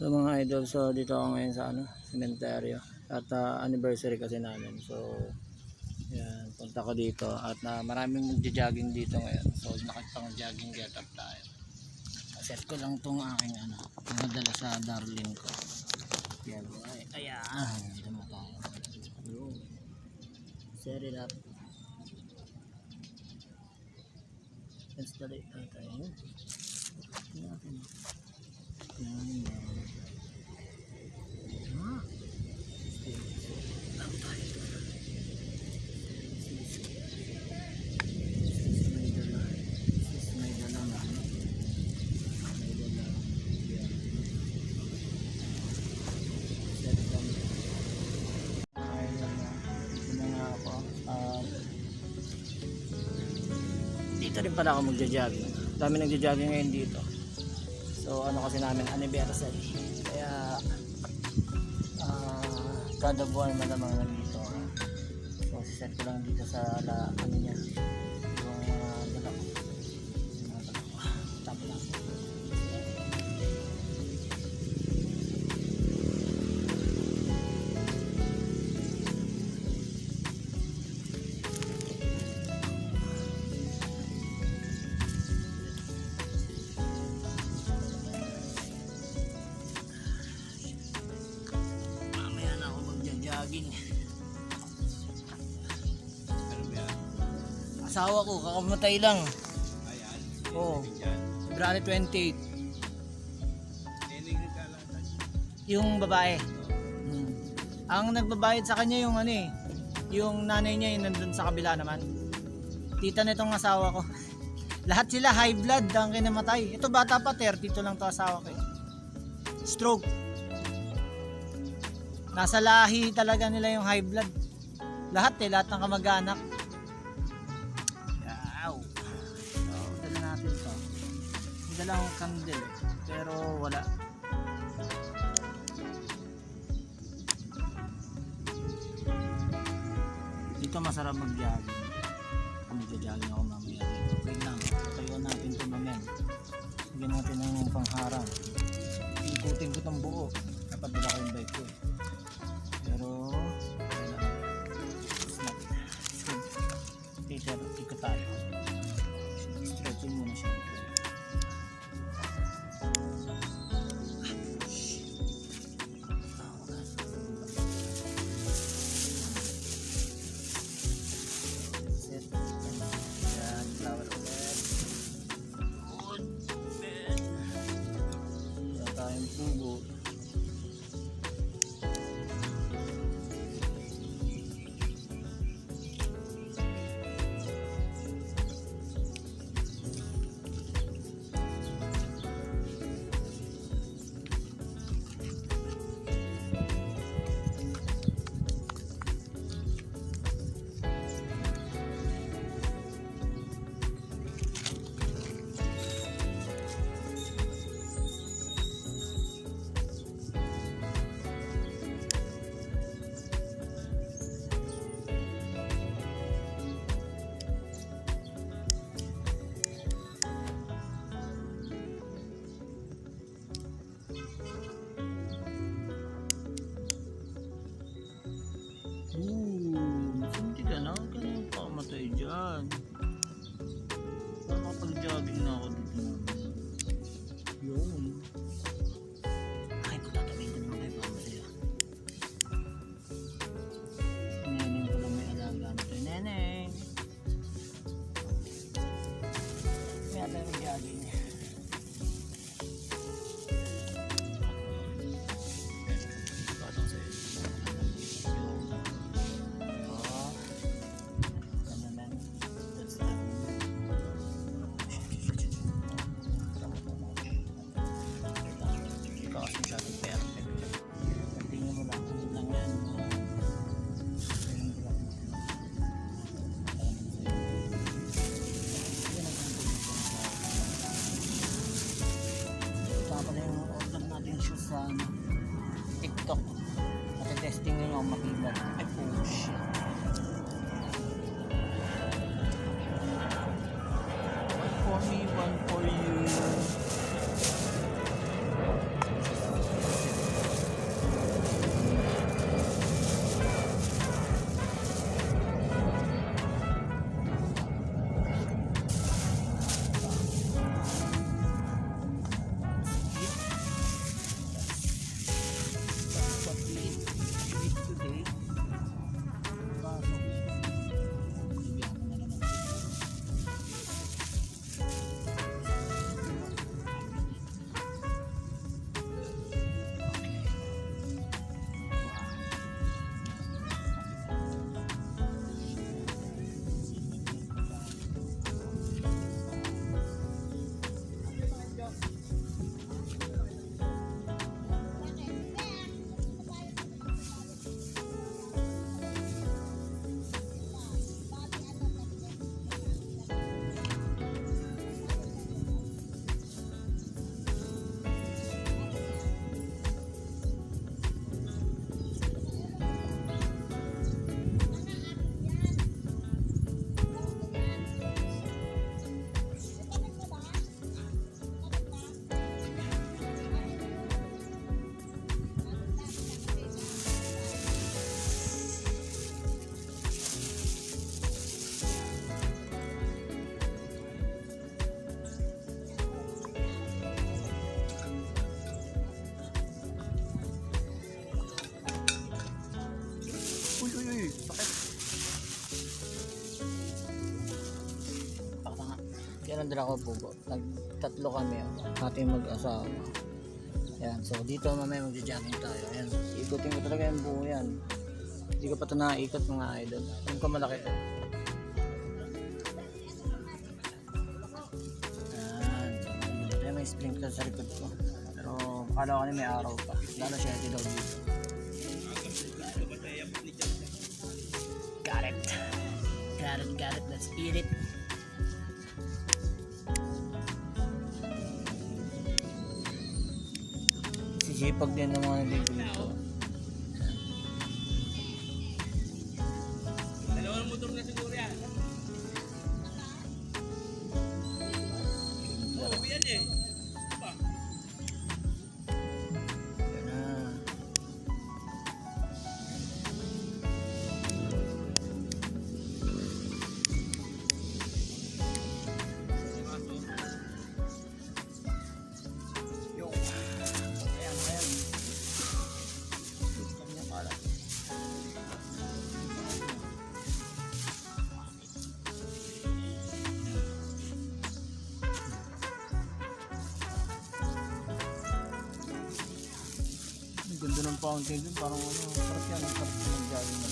So mga idol, so dito ako ngayon sa ano, cementerio. At ah, anniversary kasi namin. So yan, punta ko dito at na maraming magja-jogging dito ngayon. So nakitang jogging get up tayo. Set ko lang tong aking ano, pinadala sa darling ko. Yan, ay, ayan, dito mo tayo. Set it up. Natin. Yun. Tingnan natin. Dito rin pala ako magja-jogging. Dami nagja-jogging ngayon dito. So ano kasi namin anniversary. Kaya ah kada buwan malamang nandito. So siset ko lang dito sa la, ano niya. Asawa ko, kakamatay lang. Oo. February 28. Yung babae. Hmm. Ang nagbabayad sa kanya yung ano eh. Yung nanay niya yung nandun sa kabila naman. Tita nitong asawa ko. Lahat sila high blood ang kinamatay. Ito bata pa 32 lang to asawa ko. eh. Stroke. Nasa lahi talaga nila yung high blood. Lahat eh, lahat ng kamag-anak. Dala akong candle eh, pero wala. Dito masarap mag-jogging. Kung mag-jogging ako mamaya dito. Okay lang. Tayo natin ito mamaya. Bigyan natin ng pangharang. Ikutin ko itong buo. Dapat dala ko yung bike ko eh. Dyan. Nakapag-jogging na ako dito. Yun. Sandra ko po. Nagtatlo kami. oh. Ating mag-asawa. Yan. So dito mamaya magja-jogging tayo. Yan. Ikutin ko talaga yung buo yan. Hindi ko pa ito nakaikot mga idol. Alam ko malaki. Yan. Yan may sprinkler sa likod ko. Pero akala ko may araw pa. Lalo siya daw dito. Got it. Got it, got it. Let's eat it. Sisipag din ng mga nalilito. Fountain dun, parang ano, sarap yan, ang sarap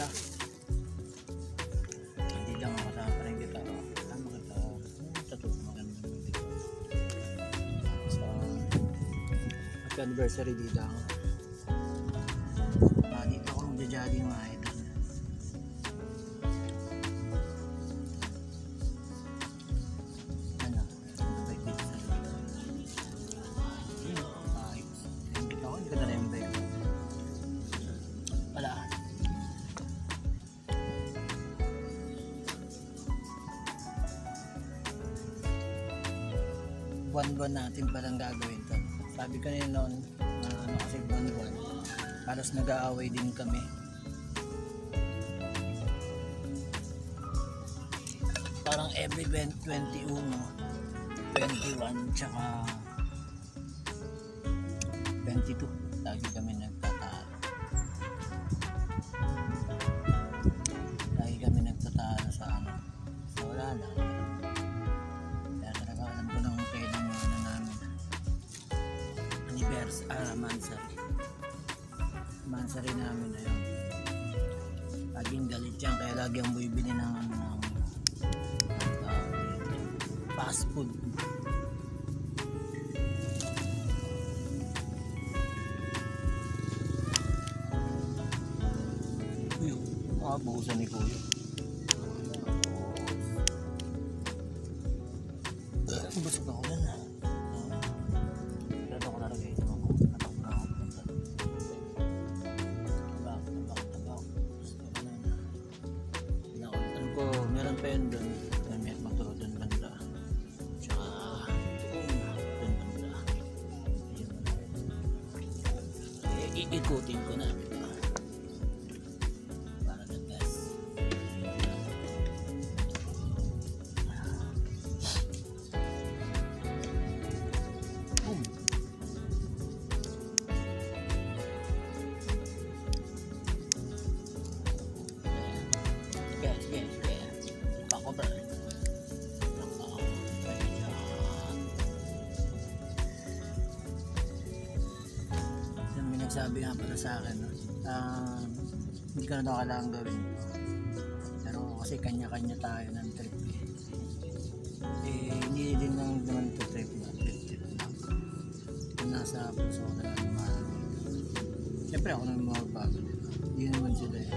isa. Hindi lang ako kasama pa rin kita. oh. Kasama kita. Tato, maganda naman dito. So, anniversary dito ako. Ah, dito ako magja-jogging mga idol. Buwan-buwan natin palang gagawin to. Sabi ko nila noon, na ano kasi buwan-buwan, halos nag-aaway din kami. Parang every 20, 21, 21, tsaka 22. Lagi kami nagtatalo. Mansari namin na yun. Laging galit yan, kaya lagi ang bumibili ng ano ng dito, fast food. Uy, ah, buhusan ni Kuya. Ikutin ko na ito. Para pala sa akin, no? Ah, hindi ko na daw kailangan gawin. Pero kasi kanya-kanya tayo ng trip eh. Eh, hindi din lang naman ito trip na trip-trip lang. Kung nasa puso ko na lang naman. Siyempre ako naman magbago, di? Hindi naman sila eh.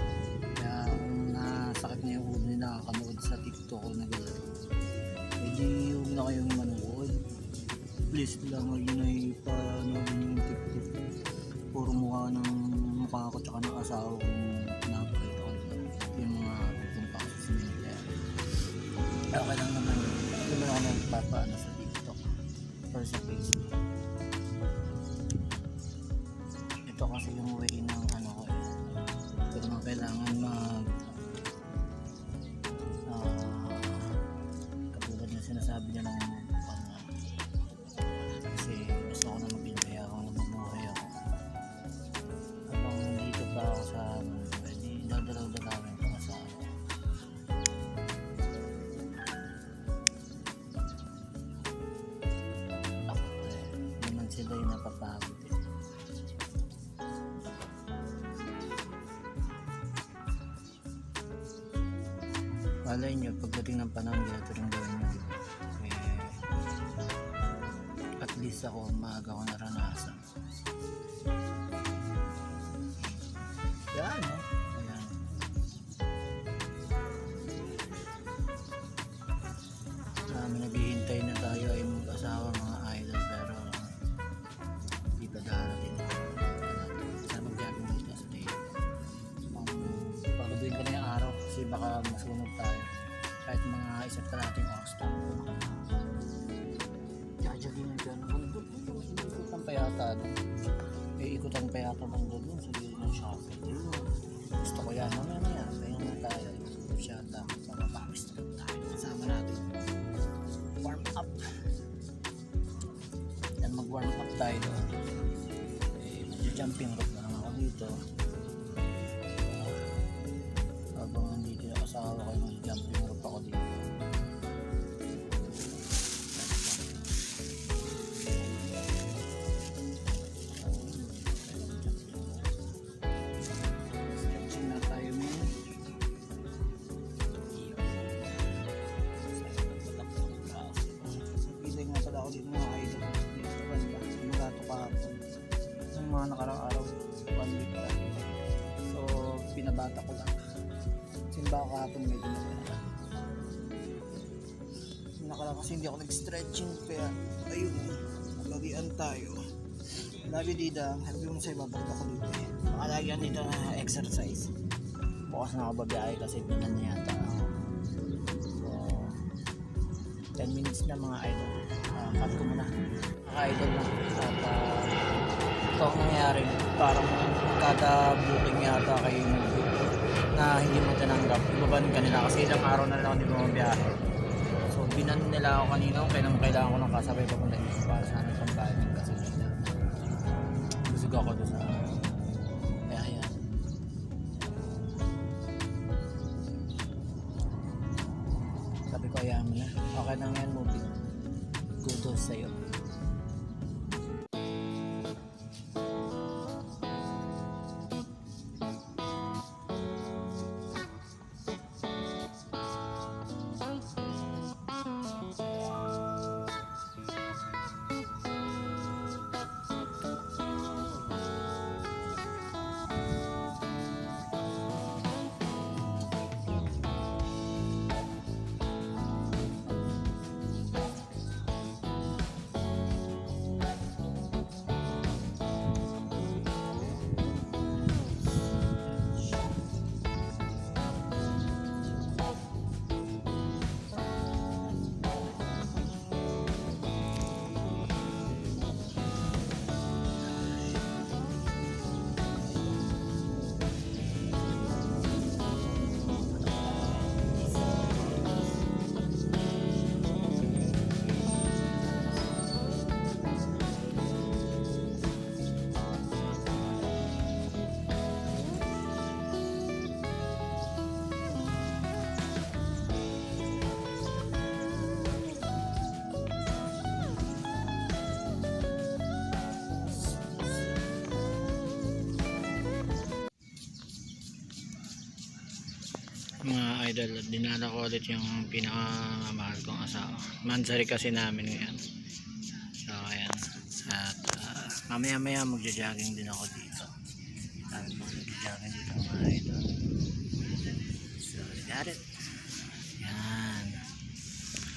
Kaya kung nasakit na yung ulo nila nakakanood sa TikTok ko na gano'n, eh di huwag na kayong manood. Please lang, huwag yun ay panood Malay nyo, pagdating ng panahon, ganito rin gawin nyo. Eh, at least ako, maaga ko naranasan. Yan, no? Ayan. Marami na Kahit mga isa't kalating oras tayo. Jajagin ano bang doon? Ikutan pa yata. Eh, ikutan pa yata bang doon sa gilid ng shopping. Gusto ko yan. Mamaya na yan. Kaya nga tayo. Up. Mamapawis na lang tayo. Kasama natin. Warm up. Yan mag-warm up tayo doon. Eh, mag-jumping rope na lang ako dito. habang nandito yung asawa ko yung jumping ako dito. Mga nakarang araw so pinabata ko lang. Simba ako kahapon medyo na nakarang kasi hindi ako nag-stretching kaya ayun lagian tayo Labi dida, sabi mo sa'yo, babalik ako dito eh. Makalagyan dito na exercise. Bukas na ako babiyahe kasi binan na yata. So, 10 minutes na mga idol. Uh, cut ko muna. Mga idol na. At uh, ito ang nangyari. Parang kada booking yata kayo na hindi mo tinanggap. Ibaban ka kasi ilang araw na lang ako hindi mo mabiyahe. Binan nila ako kanina kung kailan kailangan ko ng kasabay papunta dito para sana itong bayan kasi nila. Busog ako doon sa idol, dinala ko ulit yung pinakamahal kong asawa. Mansari kasi namin ngayon. So, ayan. At ah, mamaya maya magja-jogging din ako dito. Sabi ko magja-jogging dito mga idol. So, got it. Yan.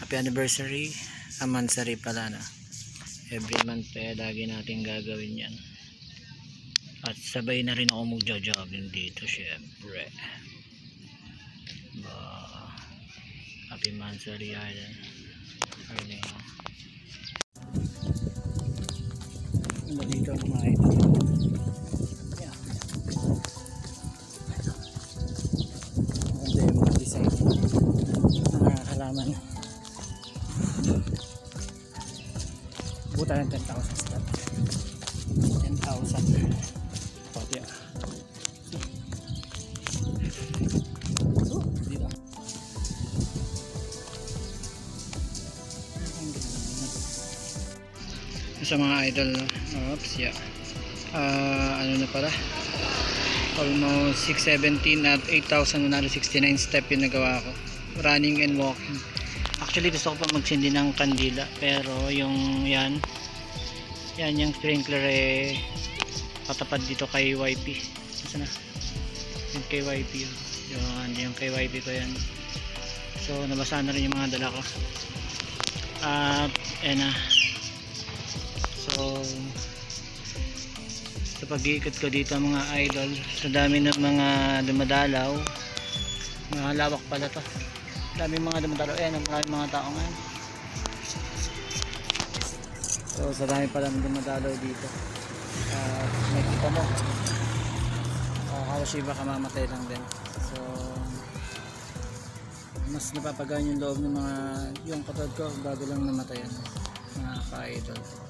Happy anniversary. Ah, mansari pala na. Every month kaya lagi natin gagawin yan. At sabay na rin ako magja-jogging dito syempre. Ba, happy Mansari Island. Ayun eh. Ano dito mga? Yeah. Maganda yung mga design ng mga halaman. Buta ng 10,000 step. 10,000. Kopya. Oh, Sa mga idol, no? oops, yeah. Ah, ano na pala? Almost 617 at 8,169 step yung nagawa ko. Running and walking. Actually, gusto ko pa magsindi ng kandila. Pero yung yan, yan yung sprinkler eh, patapad dito kay YP. Saan na? Yung kay YP yun. Yun, yung kay YP ko yan. So, nabasa na rin yung mga dala ko. At, na. So, sa pag-iikot ko dito mga idol, sa dami ng mga dumadalaw, mga lawak pala to. Dami mga dumadalaw. Ayan, maraming mga tao ngayon. So, sa dami pala ng dumadalaw dito. Uh, nakita mo, uh, halos iba kamamatay lang din. So, mas napapagaan yung loob ng mga yung katod ko bago lang namatayan mga ka-idol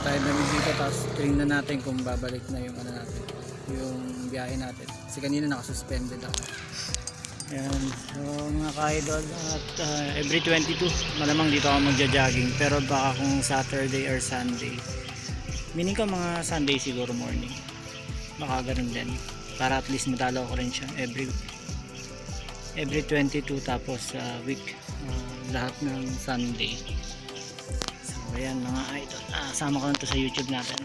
tayo namin dito tapos tingnan natin kung babalik na yung ano natin yung biyahe natin. Kasi kanina nakasuspended ako. Yan so mga ka-idol at uh, every 22 malamang dito ako magja-jogging pero baka kung Saturday or Sunday. Meaning ko mga Sunday siguro morning. Baka ganun din. Para at least madalaw ko rin siya every every 22 tapos sa week. Uh, lahat ng Sunday ayan mga idol. Ah, sama ko to sa YouTube natin.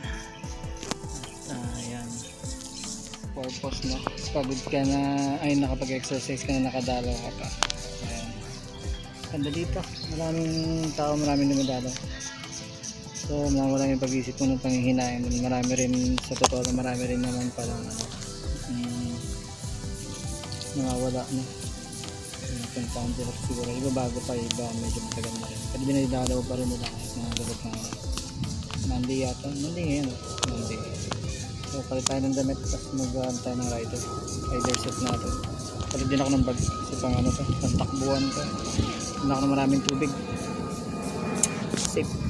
Ah, ayan. Purpose no? Pagod ka na ay nakapag-exercise ka na nakadalaw ka pa. Ayan. Ganda dito. Maraming tao maraming dumadalaw so maraming pag-isip mo ng panghihinayan. Marami rin sa totoo marami rin naman palang ano, mm, nawawala na yung pounder siguro. Iba bago pa iba medyo matagal na rin. Pero dinadalaw pa rin nila kahit mga gabat na Monday yata. Monday ngayon. Monday. So palit tayo ng damit tapos mag tayo ng rider. Rider set natin. Palit din ako ng bag kasi pang ano to pang takbuhan to. Hindi ako ng maraming tubig. Safe